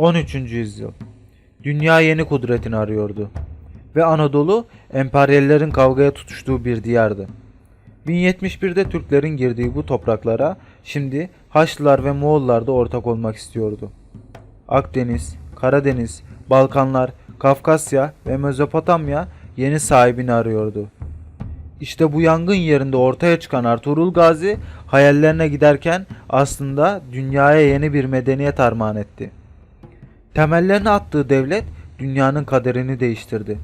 13. yüzyıl. Dünya yeni kudretini arıyordu. Ve Anadolu emperyallerin kavgaya tutuştuğu bir diyardı. 1071'de Türklerin girdiği bu topraklara şimdi Haçlılar ve Moğollar da ortak olmak istiyordu. Akdeniz, Karadeniz, Balkanlar, Kafkasya ve Mezopotamya yeni sahibini arıyordu. İşte bu yangın yerinde ortaya çıkan Ertuğrul Gazi hayallerine giderken aslında dünyaya yeni bir medeniyet armağan etti. Temellerini attığı devlet dünyanın kaderini değiştirdi.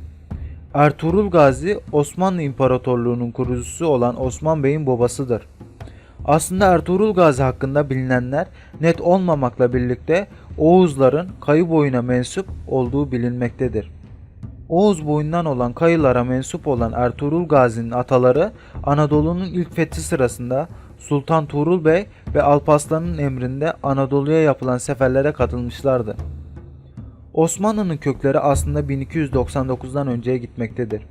Ertuğrul Gazi Osmanlı İmparatorluğu'nun kurucusu olan Osman Bey'in babasıdır. Aslında Ertuğrul Gazi hakkında bilinenler net olmamakla birlikte Oğuzların kayı boyuna mensup olduğu bilinmektedir. Oğuz boyundan olan kayılara mensup olan Ertuğrul Gazi'nin ataları Anadolu'nun ilk fethi sırasında Sultan Tuğrul Bey ve Alparslan'ın emrinde Anadolu'ya yapılan seferlere katılmışlardı. Osmanlı'nın kökleri aslında 1299'dan önceye gitmektedir.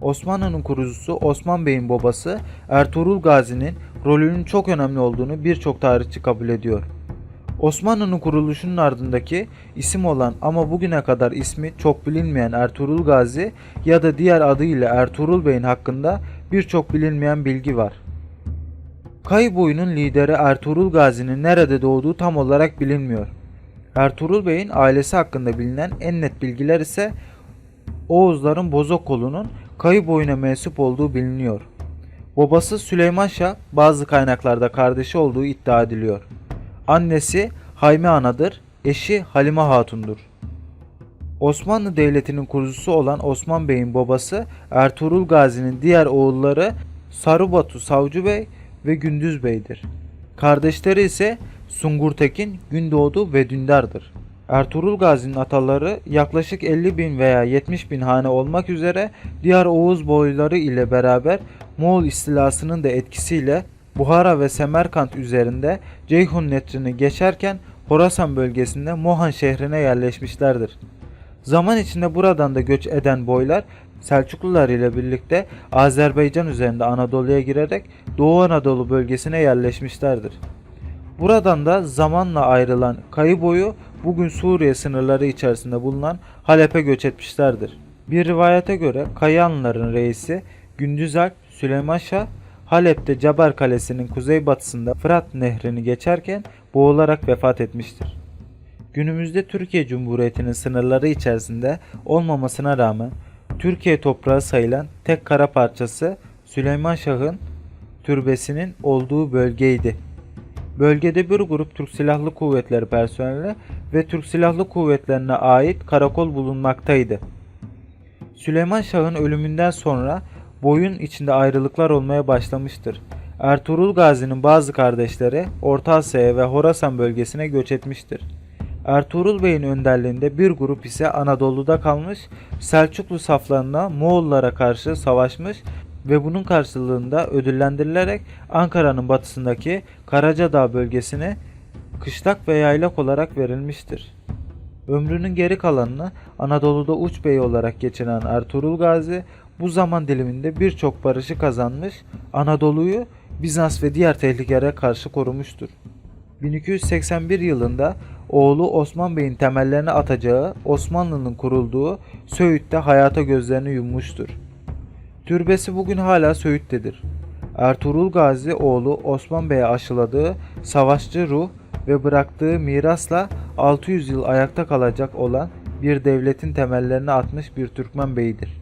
Osmanlı'nın kurucusu Osman Bey'in babası Ertuğrul Gazi'nin rolünün çok önemli olduğunu birçok tarihçi kabul ediyor. Osmanlı'nın kuruluşunun ardındaki isim olan ama bugüne kadar ismi çok bilinmeyen Ertuğrul Gazi ya da diğer adıyla Ertuğrul Bey'in hakkında birçok bilinmeyen bilgi var. Kayı boyunun lideri Ertuğrul Gazi'nin nerede doğduğu tam olarak bilinmiyor. Ertuğrul Bey'in ailesi hakkında bilinen en net bilgiler ise Oğuzların Bozok kolunun Kayı boyuna mensup olduğu biliniyor. Babası Süleyman Şah bazı kaynaklarda kardeşi olduğu iddia ediliyor. Annesi Hayme Ana'dır, eşi Halime Hatun'dur. Osmanlı Devleti'nin kurucusu olan Osman Bey'in babası Ertuğrul Gazi'nin diğer oğulları Sarubatu Savcı Bey ve Gündüz Bey'dir. Kardeşleri ise Sungur Tekin, Gündoğdu ve Dündar'dır. Ertuğrul Gazi'nin ataları yaklaşık 50 bin veya 70 bin hane olmak üzere diğer Oğuz boyları ile beraber Moğol istilasının da etkisiyle Buhara ve Semerkant üzerinde Ceyhun Nehri'ni geçerken Horasan bölgesinde Mohan şehrine yerleşmişlerdir. Zaman içinde buradan da göç eden boylar Selçuklular ile birlikte Azerbaycan üzerinde Anadolu'ya girerek Doğu Anadolu bölgesine yerleşmişlerdir. Buradan da zamanla ayrılan kayı boyu bugün Suriye sınırları içerisinde bulunan Halep'e göç etmişlerdir. Bir rivayete göre Kayanlıların reisi Süleyman Şah Halep'te Cabar Kalesi'nin kuzeybatısında Fırat Nehri'ni geçerken boğularak vefat etmiştir. Günümüzde Türkiye Cumhuriyeti'nin sınırları içerisinde olmamasına rağmen Türkiye toprağı sayılan tek kara parçası Süleyman Şah'ın türbesinin olduğu bölgeydi. Bölgede bir grup Türk Silahlı Kuvvetleri personeli ve Türk Silahlı Kuvvetlerine ait karakol bulunmaktaydı. Süleyman Şah'ın ölümünden sonra boyun içinde ayrılıklar olmaya başlamıştır. Ertuğrul Gazi'nin bazı kardeşleri Orta Asya'ya ve Horasan bölgesine göç etmiştir. Ertuğrul Bey'in önderliğinde bir grup ise Anadolu'da kalmış, Selçuklu saflarına Moğollara karşı savaşmış ve bunun karşılığında ödüllendirilerek Ankara'nın batısındaki Karacadağ bölgesine kışlak ve yaylak olarak verilmiştir. Ömrünün geri kalanını Anadolu'da uç bey olarak geçiren Ertuğrul Gazi bu zaman diliminde birçok barışı kazanmış, Anadolu'yu Bizans ve diğer tehlikelere karşı korumuştur. 1281 yılında oğlu Osman Bey'in temellerini atacağı Osmanlı'nın kurulduğu Söğüt'te hayata gözlerini yummuştur. Türbesi bugün hala Söğüt'tedir. Ertuğrul Gazi oğlu Osman Bey'e aşıladığı savaşçı ruh ve bıraktığı mirasla 600 yıl ayakta kalacak olan bir devletin temellerini atmış bir Türkmen beyidir.